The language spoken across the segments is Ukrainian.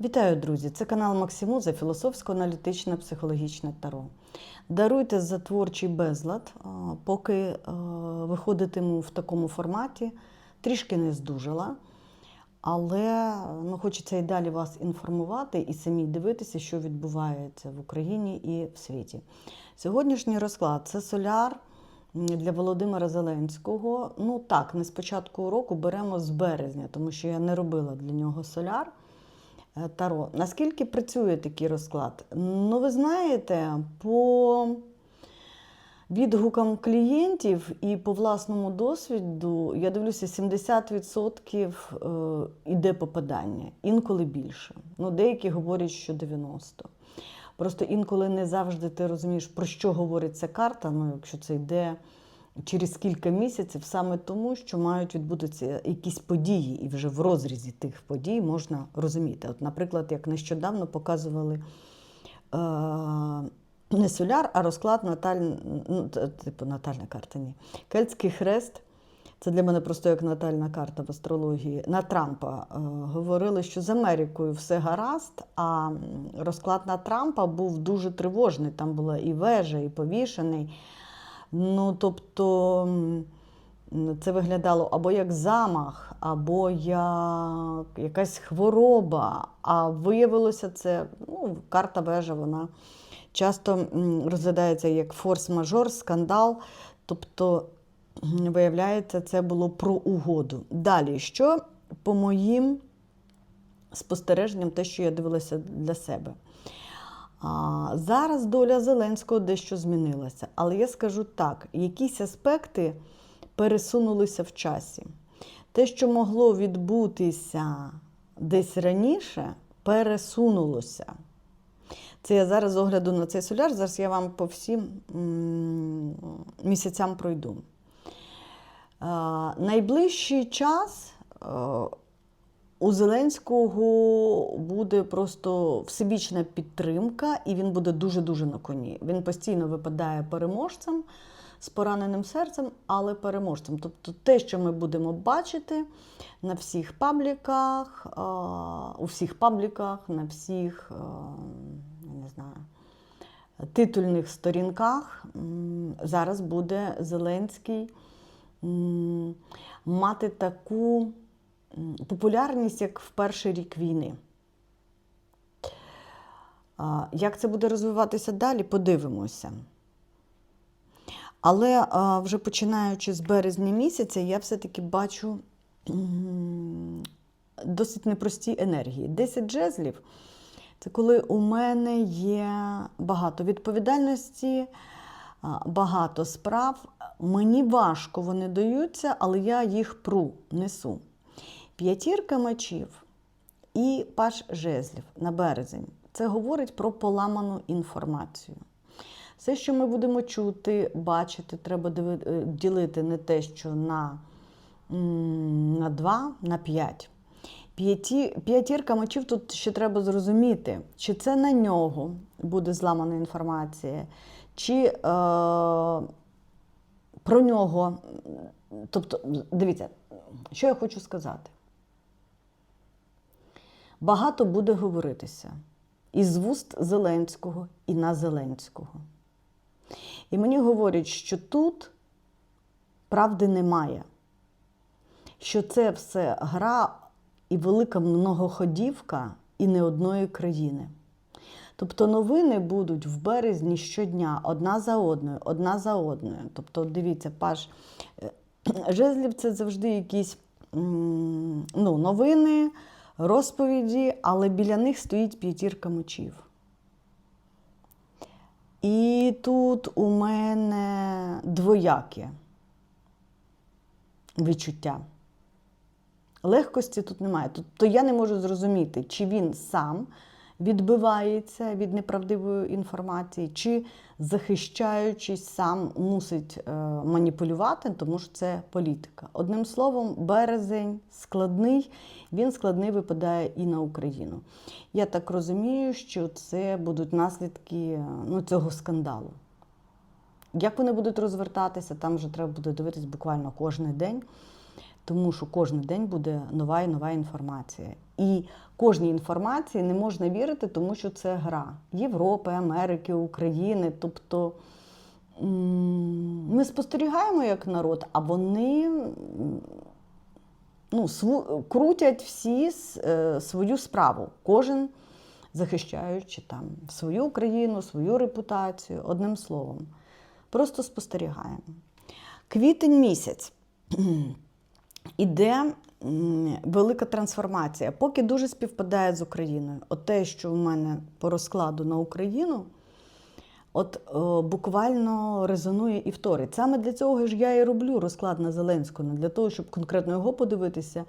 Вітаю, друзі! Це канал Максимуза, філософсько-аналітичне психологічне таро. Даруйте за творчий безлад, поки е, виходитиму в такому форматі, трішки не здужала. Але ну, хочеться і далі вас інформувати і самі дивитися, що відбувається в Україні і в світі. Сьогоднішній розклад це соляр для Володимира Зеленського. Ну так, не з початку року беремо з березня, тому що я не робила для нього соляр. Е, Таро. Наскільки працює такий розклад? Ну, ви знаєте, по відгукам клієнтів і по власному досвіду, я дивлюся, 70% е, іде попадання, інколи більше. Ну, деякі говорять, що 90%. Просто інколи не завжди ти розумієш, про що говорить ця карта, ну, якщо це йде через кілька місяців, саме тому, що мають відбутися якісь події, і вже в розрізі тих подій можна розуміти. От, наприклад, як нещодавно показували е, не соляр, а розклад Наталь, ну, типу натальна карта, ні. Кельтський хрест. Це для мене просто як натальна карта в астрології. На Трампа е, говорили, що з Америкою все гаразд, а розклад на Трампа був дуже тривожний. Там була і вежа, і повішений. Ну, тобто, це виглядало або як замах, або як якась хвороба. А виявилося це, ну, карта вежа, вона часто розглядається як форс-мажор, скандал. Тобто, виявляється, це було про угоду. Далі, що по моїм спостереженням, те, що я дивилася для себе. Зараз доля Зеленського дещо змінилася. Але я скажу так: якісь аспекти пересунулися в часі. Те, що могло відбутися десь раніше, пересунулося. Це я зараз з огляду на цей соляр, зараз я вам по всім місяцям пройду. Найближчий час е, у Зеленського буде просто всебічна підтримка, і він буде дуже-дуже на коні. Він постійно випадає переможцем з пораненим серцем, але переможцем. Тобто те, що ми будемо бачити на всіх пабліках, у всіх пабліках, на всіх, не знаю, титульних сторінках, зараз буде Зеленський мати таку популярність, як в перший рік війни. Як це буде розвиватися далі, подивимося. Але вже починаючи з березня місяця, я все-таки бачу досить непрості енергії. 10 джезлів це коли у мене є багато відповідальності, багато справ. Мені важко вони даються, але я їх пру, несу. П'ятірка мечів і паш жезлів на березень. Це говорить про поламану інформацію. Все, що ми будемо чути, бачити, треба е, ділити не те, що на, на 2, на 5. П'яті, п'ятірка мечів тут ще треба зрозуміти, чи це на нього буде зламана інформація, чи е, про нього. Тобто, дивіться, що я хочу сказати. Багато буде говоритися із вуст Зеленського і на Зеленського. І мені говорять, що тут правди немає, що це все гра і велика многоходівка і не одної країни. Тобто новини будуть в березні щодня, одна за одною, одна за одною. Тобто, дивіться, паш е, жезлів це завжди якісь ну, новини, розповіді, але біля них стоїть п'ятірка мечів. І тут у мене двояке відчуття. Легкості тут немає. Тобто я не можу зрозуміти, чи він сам відбивається від неправдивої інформації, чи захищаючись сам мусить е, маніпулювати, тому що це політика. Одним словом, березень складний, він складний випадає і на Україну. Я так розумію, що це будуть наслідки е, ну, цього скандалу. Як вони будуть розвертатися, там вже треба буде дивитись буквально кожен день. Тому що кожен день буде нова і нова інформація. І кожній інформації не можна вірити, тому що це гра Європи, Америки, України. Тобто ми спостерігаємо як народ, а вони ну, крутять всі е, свою справу. Кожен захищаючи там свою країну, свою репутацію, одним словом. Просто спостерігаємо. Квітень місяць. Іде велика трансформація, поки дуже співпадає з Україною. От те, що в мене по розкладу на Україну, от е, буквально резонує і вторить. Саме для цього ж я і роблю розклад на Зеленського, не для того, щоб конкретно його подивитися.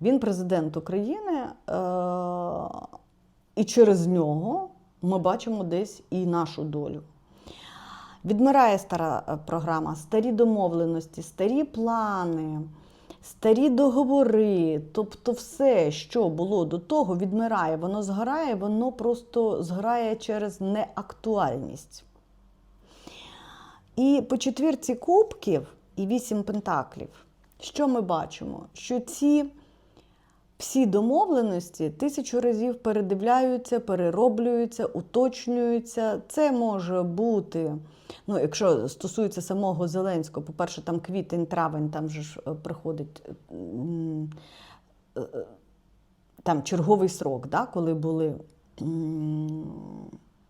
Він президент України, е, і через нього ми бачимо десь і нашу долю. Відмирає стара е, програма, старі домовленості, старі плани, старі договори. Тобто все, що було до того, відмирає, воно згорає, воно просто згорає через неактуальність. І по четвірці кубків і вісім пентаклів, що ми бачимо? Що ці всі домовленості тисячу разів передивляються, перероблюються, уточнюються. Це може бути, ну, якщо стосується самого Зеленського, по-перше, там квітень, травень, там же ж е, приходить е, е, там черговий срок, да, коли були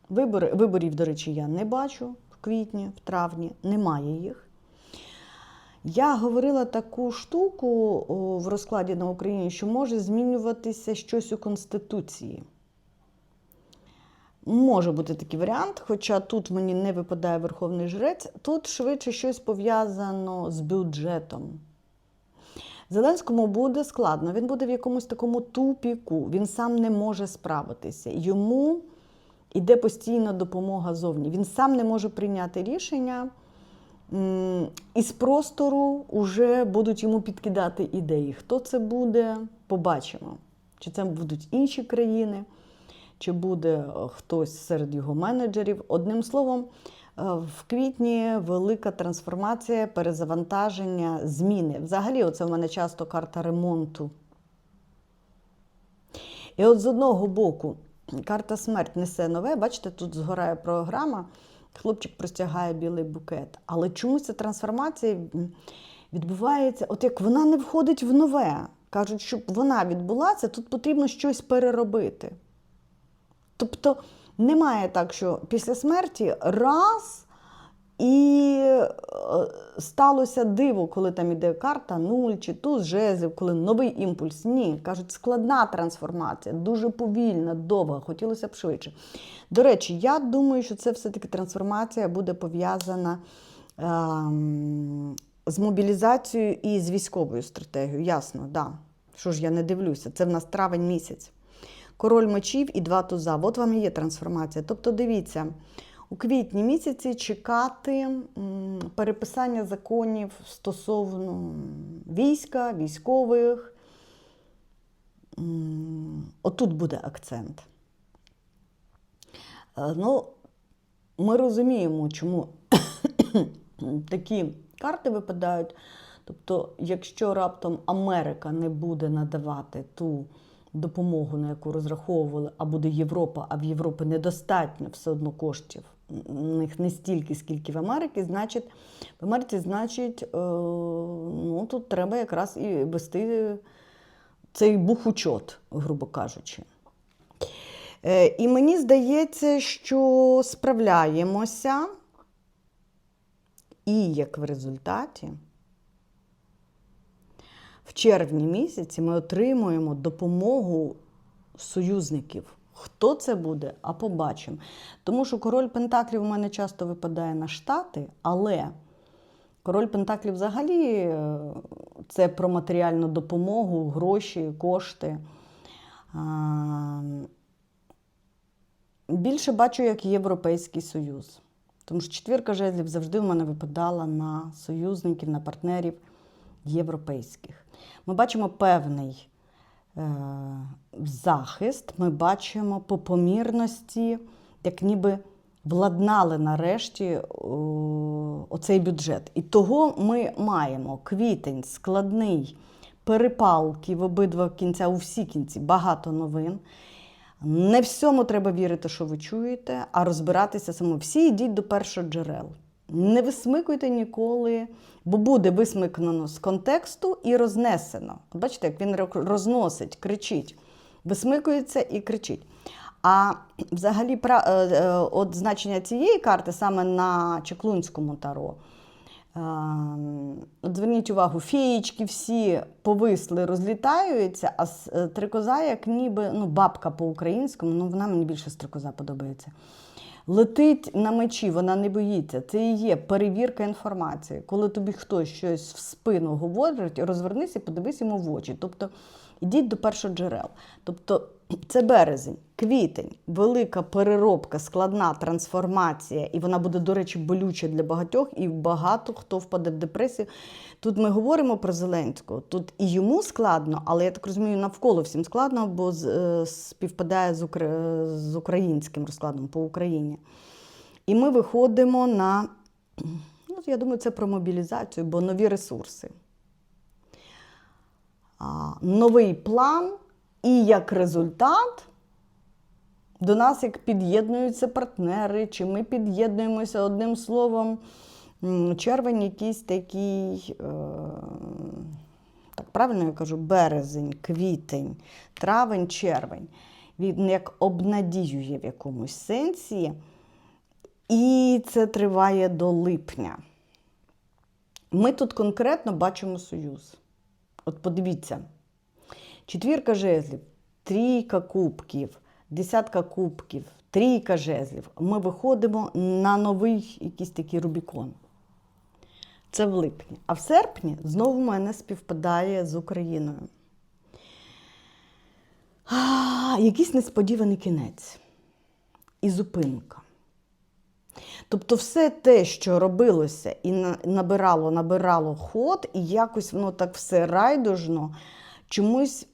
вибори. Виборів, до речі, я не бачу в квітні, в травні, немає їх. Я говорила таку штуку в розкладі на Україні, що може змінюватися щось у Конституції. Може бути такий варіант, хоча тут мені не випадає Верховний Жрець, тут швидше щось пов'язано з бюджетом. Зеленському буде складно, він буде в якомусь такому тупіку, він сам не може справитися. Йому йде постійна допомога зовні. Він сам не може прийняти рішення. Із простору вже будуть йому підкидати ідеї. Хто це буде, побачимо. Чи це будуть інші країни, чи буде е, хтось серед його менеджерів. Одним словом, е, в квітні велика трансформація, перезавантаження, зміни. Взагалі, оце в мене часто карта ремонту. І от з одного боку, карта смерть несе нове, бачите, тут згорає програма. Хлопчик простягає білий букет. Але чомусь ця трансформація відбувається, от як вона не входить в нове. Кажуть, щоб вона відбулася, тут потрібно щось переробити. Тобто немає так, що після смерті раз і е, сталося диво, коли там іде карта нуль чи туз жезлів, коли новий імпульс. Ні, кажуть, складна трансформація, дуже повільна, довга, хотілося б швидше. До речі, я думаю, що це все-таки трансформація буде пов'язана ем, з мобілізацією і з військовою стратегією. Ясно. Да. Що ж я не дивлюся? Це в нас травень місяць. Король мечів і два туза. От вам і є трансформація. Тобто, дивіться, у квітні місяці чекати переписання законів стосовно війська, військових. Отут буде акцент. Е, Ну, ми розуміємо, чому такі карти випадають. Тобто, якщо раптом Америка не буде надавати ту допомогу, на яку розраховували, а буде Європа, а в Європі недостатньо все одно коштів. Них не стільки, скільки в Америці, значить, в Америці, значить, е, ну, тут треба якраз і вести цей бухучот, грубо кажучи. Е, І мені здається, що справляємося, і як в результаті, в червні місяці ми отримуємо допомогу союзників. Хто це буде, а побачимо. Тому що король Пентаклів у мене часто випадає на Штати, але король Пентаклів взагалі е, це про матеріальну допомогу, гроші, кошти. Більше бачу як Європейський Союз. Тому що четвірка жезлів завжди в мене випадала на союзників, на партнерів європейських. Ми бачимо певний захист, ми бачимо по помірності, як ніби владнали нарешті оцей бюджет. І того ми маємо квітень складний, перепалки в обидва кінця, у всі кінці, багато новин. Не всьому треба вірити, що ви чуєте, а розбиратися саме. Всі йдіть до першоджерел. Не висмикуйте ніколи, бо буде висмикнено з контексту і рознесено. Бачите, як він розносить, кричить, висмикується і кричить. А взагалі, е, е, от значення цієї карти саме на Чеклунському таро. Ем, От зверніть увагу, феєчки всі повисли, розлітаються, а е, стрикоза, як ніби ну, бабка по-українському, ну вона мені більше стрикоза подобається. Летить на мечі, вона не боїться. Це і є перевірка інформації. Коли тобі хтось щось в спину говорить, розвернись і подивись йому в очі. Тобто ідіть до першоджерел. Тобто це березень, квітень, велика переробка, складна трансформація, і вона буде, до речі, болюча для багатьох, і багато хто впаде в депресію. Тут ми говоримо про Зеленського. Тут і йому складно, але я так розумію, навколо всім складно, бо е, співпадає з, укра... з українським розкладом по Україні. І ми виходимо на, ну, я думаю, це про мобілізацію, бо нові ресурси. А, новий план, і як результат до нас як під'єднуються партнери, чи ми під'єднуємося одним словом. Червень якийсь такий, е, так правильно я кажу, березень, квітень, травень, червень. Він як обнадіює в якомусь сенсі. І це триває до липня. Ми тут конкретно бачимо союз. От подивіться: четвірка жезлів, трійка кубків, десятка кубків, трійка жезлів. Ми виходимо на новий якийсь такий Рубікон. Це в липні. А в серпні знову мене співпадає з Україною. А, якийсь несподіваний кінець і зупинка. Тобто, все те, що робилося і набирало, набирало ход, і якось воно так все райдужно, чомусь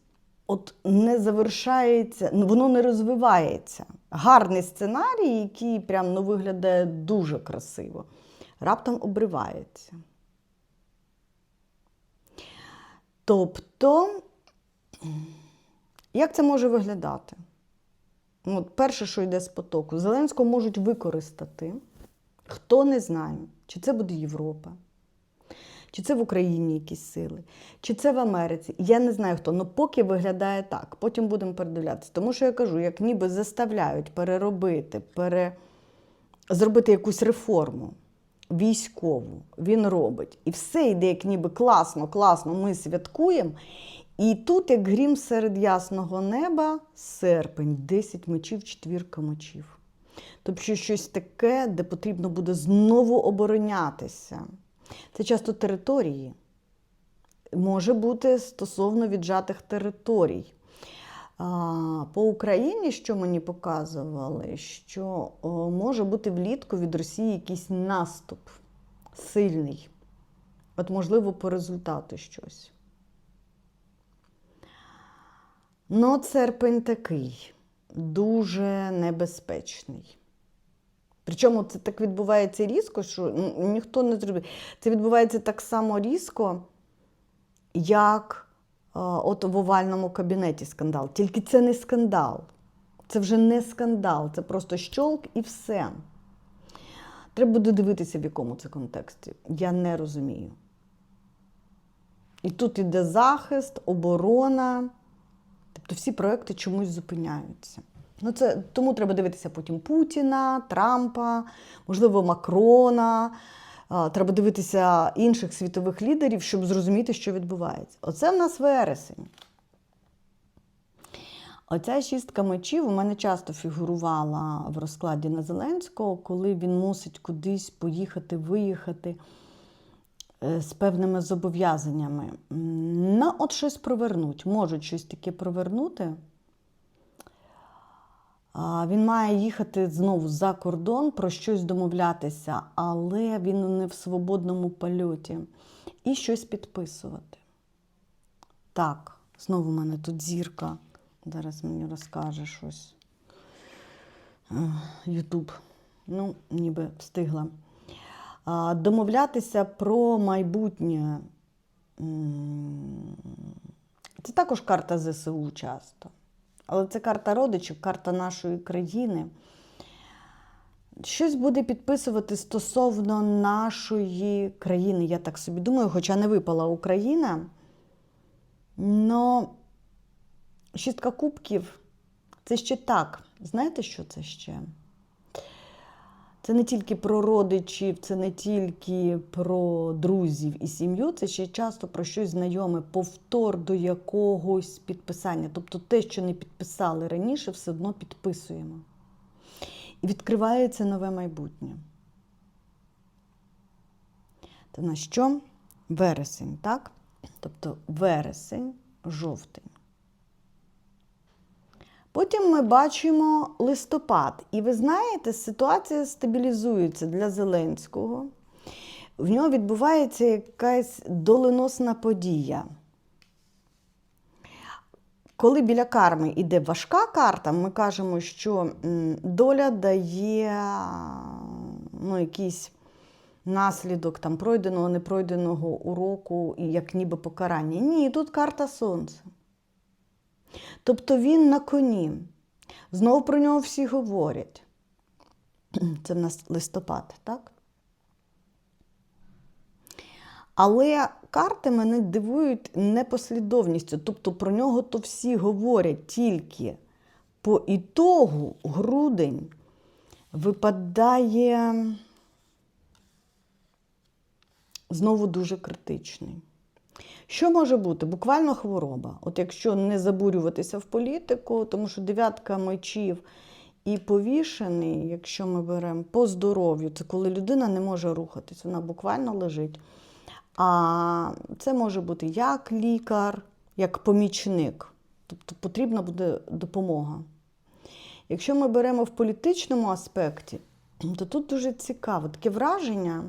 от не завершається, воно не розвивається. Гарний сценарій, який прям ну, виглядає дуже красиво, раптом обривається. Тобто, як це може виглядати? Ну, От перше, що йде з потоку, Зеленського можуть використати. Хто не знає, чи це буде Європа, чи це в Україні якісь сили, чи це в Америці. Я не знаю хто, але поки виглядає так. Потім будемо передивлятися. Тому що я кажу, як ніби заставляють переробити, пере... зробити якусь реформу військову, він робить. І все йде, як ніби класно, класно, ми святкуємо. І тут, як грім серед ясного неба, серпень, 10 мечів, четвірка мечів. Тобто щось таке, де потрібно буде знову оборонятися. Це часто території. Може бути стосовно віджатих територій. По Україні, що мені показували, що може бути влітку від Росії якийсь наступ сильний. От, можливо, по результату щось. Ну, серпень такий дуже небезпечний. Причому це так відбувається різко, що ніхто не зробить. Це відбувається так само різко, як е, от в овальному кабінеті скандал. Тільки це не скандал. Це вже не скандал, це просто щолк і все. Треба буде дивитися, в якому це контексті. Я не розумію. І тут іде захист, оборона. Тобто всі проекти чомусь зупиняються. Ну, це, тому треба дивитися потім Путіна, Трампа, можливо, Макрона. Треба дивитися інших світових лідерів, щоб зрозуміти, що відбувається. Оце в нас вересень. Оця шістка мечів у мене часто фігурувала в розкладі на Зеленського, коли він мусить кудись поїхати, виїхати е, з певними зобов'язаннями. На от щось провернуть, можуть щось таке провернути. Він має їхати знову за кордон, про щось домовлятися, але він не в свободному польоті. І щось підписувати. Так, знову в мене тут зірка. Зараз мені розкаже щось. Е, Ютуб. Ну, ніби встигла. Домовлятися про майбутнє Це також карта ЗСУ часто. Але це карта родичів, карта нашої країни. Щось буде підписувати стосовно нашої країни, я так собі думаю, хоча не випала Україна. Но шістка кубків це ще так. Знаєте, що це ще? Це не тільки про родичів, це не тільки про друзів і сім'ю, це ще часто про щось знайоме, повтор до якогось підписання. Тобто те, що не підписали раніше, все одно підписуємо. І відкривається нове майбутнє. Це на що? Вересень, так? Тобто вересень, жовтень. Потім ми бачимо листопад. І ви знаєте, ситуація стабілізується для Зеленського. В нього відбувається якась доленосна подія. Коли біля карми йде важка карта, ми кажемо, що доля дає ну, якийсь наслідок там, пройденого, непройденого уроку, як ніби покарання. Ні, тут карта сонця. Тобто він на коні. Знову про нього всі говорять. Це в нас листопад, так? Але карти мене дивують непослідовністю. Тобто про нього то всі говорять тільки по ітогу грудень випадає знову дуже критичний. Що може бути? Буквально хвороба. От якщо не забурюватися в політику, тому що дев'ятка мечів і повішений, якщо ми беремо по здоров'ю, це коли людина не може рухатись, вона буквально лежить. А це може бути як лікар, як помічник. Тобто потрібна буде допомога. Якщо ми беремо в політичному аспекті, то тут дуже цікаво таке враження,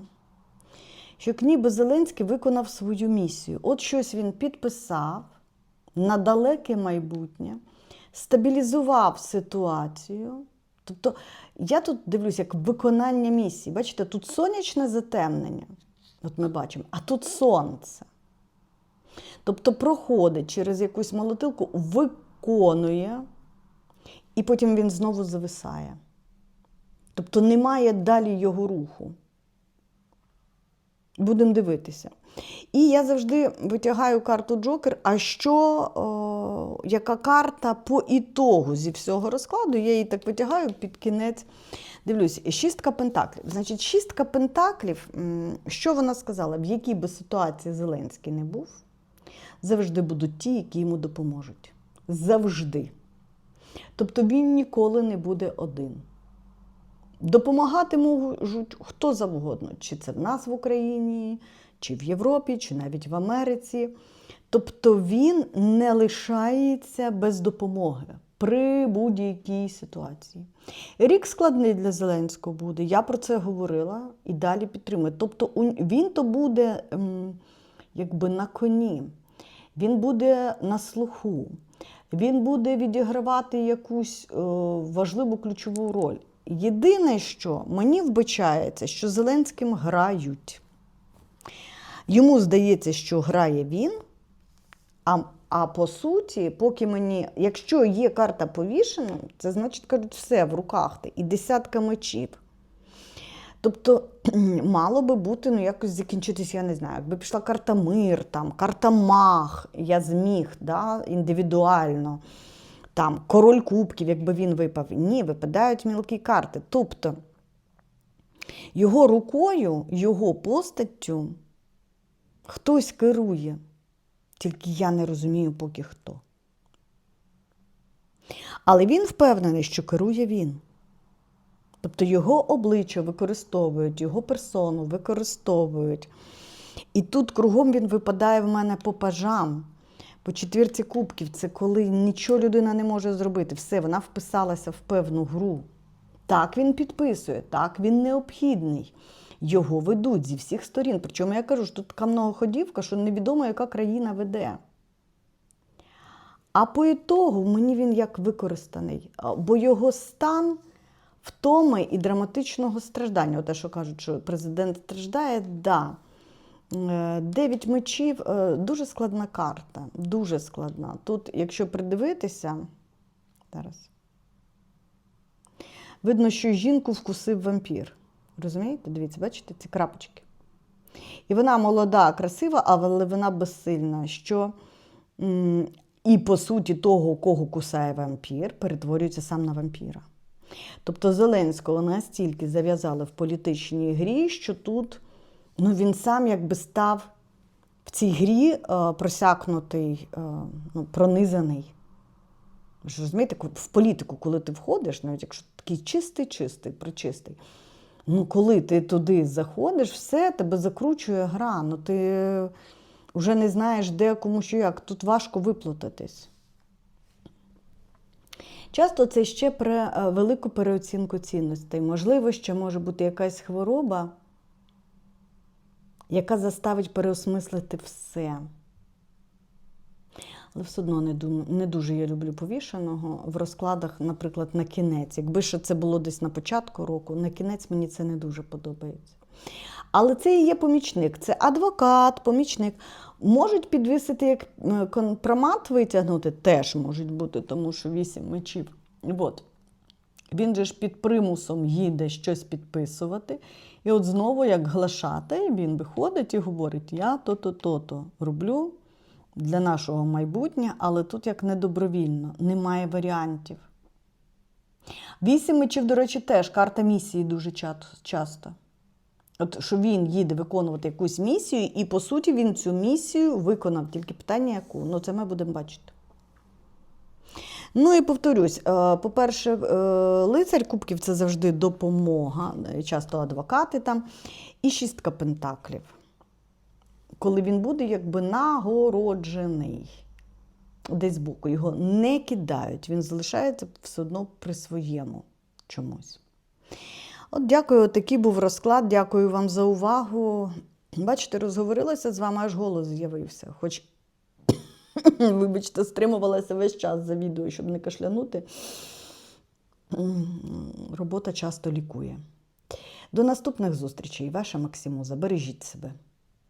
що ніби Зеленський виконав свою місію. От щось він підписав на далеке майбутнє, стабілізував ситуацію. Тобто, я тут дивлюсь, як виконання місії. Бачите, тут сонячне затемнення. От ми бачимо, а тут сонце. Тобто проходить через якусь молотилку, виконує, і потім він знову зависає. Тобто немає далі його руху. Будемо дивитися. І я завжди витягаю карту Джокер. А що, о, яка карта по ітогу зі всього розкладу? Я її так витягаю під кінець. Дивлюсь, шістка пентаклів. Значить, шістка пентаклів, що вона сказала? В якій би ситуації Зеленський не був, завжди будуть ті, які йому допоможуть. Завжди. Тобто він ніколи не буде один. Допомагати можуть хто завгодно, чи це в нас в Україні, чи в Європі, чи навіть в Америці. Тобто він не лишається без допомоги при будь-якій ситуації. Рік складний для Зеленського буде, я про це говорила і далі підтримую. Тобто він то буде ем, якби на коні, він буде на слуху, він буде відігравати якусь е, важливу ключову роль. Єдине, що мені вбачається, що Зеленським грають. Йому здається, що грає він, а, а по суті, поки мені, якщо є карта повішена, це значить, кажуть, все в руках ти, і десятка мечів. Тобто мало би бути, ну якось закінчитись, я не знаю, якби пішла карта мир, там, карта мах, я зміг да, індивідуально. Там король кубків, якби він випав. Ні, випадають мілкі карти. Тобто його рукою, його постаттю хтось керує. Тільки я не розумію, поки хто. Але він впевнений, що керує він. Тобто його обличчя використовують, його персону використовують. І тут кругом він випадає в мене по пажам. По четвірці кубків це коли нічого людина не може зробити. Все, вона вписалася в певну гру. Так він підписує, так він необхідний. Його ведуть зі всіх сторін. Причому я кажу, що тут така многоходівка, що невідомо, яка країна веде. А по ітогу мені він як використаний, бо його стан втоми і драматичного страждання. Те, що кажуть, що президент страждає, да. Е, Дев'ять мечів е, дуже складна карта. Дуже складна. Тут, якщо придивитися, зараз. Видно, що жінку вкусив вампір. Розумієте? Дивіться, бачите, ці крапочки. І вона молода, красива, але вона безсильна. Що і по суті того, кого кусає вампір, перетворюється сам на вампіра. Тобто Зеленського настільки зав'язали в політичній грі, що тут ну, він сам якби став в цій грі е, просякнутий, е, ну, пронизаний. Ж розумієте, в політику, коли ти входиш, навіть якщо такий чистий, чистий, причистий, ну коли ти туди заходиш, все тебе закручує гра. Ну ти вже не знаєш, де кому що як. Тут важко виплутатись. Часто це ще про е, велику переоцінку цінностей. Можливо, ще може бути якась хвороба, яка заставить переосмислити все. Але все одно не, не дуже я люблю повішеного в розкладах, наприклад, на кінець. Якби ще це було десь на початку року, на кінець мені це не дуже подобається. Але це і є помічник, це адвокат, помічник. Можуть підвісити як е, компромат витягнути, теж можуть бути, тому що вісім мечів. От. Він же ж під примусом їде щось підписувати. І от знову, як глашати, він виходить і говорить: я то-то, то-то роблю для нашого майбутнього, але тут як недобровільно, немає варіантів. Вісім мечів, до речі, теж карта місії дуже часто. От що він їде виконувати якусь місію, і по суті він цю місію виконав. Тільки питання, яку? Ну, це ми будемо бачити. Ну і повторюсь: е, по-перше, е, лицар кубків це завжди допомога, е, часто адвокати там, і шістка пентаклів. Коли він буде якби нагороджений десь збоку, його не кидають, він залишається все одно при своєму чомусь. От дякую, такий був розклад. Дякую вам за увагу. Бачите, розговорилася з вами, аж голос з'явився. Хоч, вибачте, стримувалася весь час за відео, щоб не кашлянути. Робота часто лікує. До наступних зустрічей. Ваша Максимуза. Бережіть себе.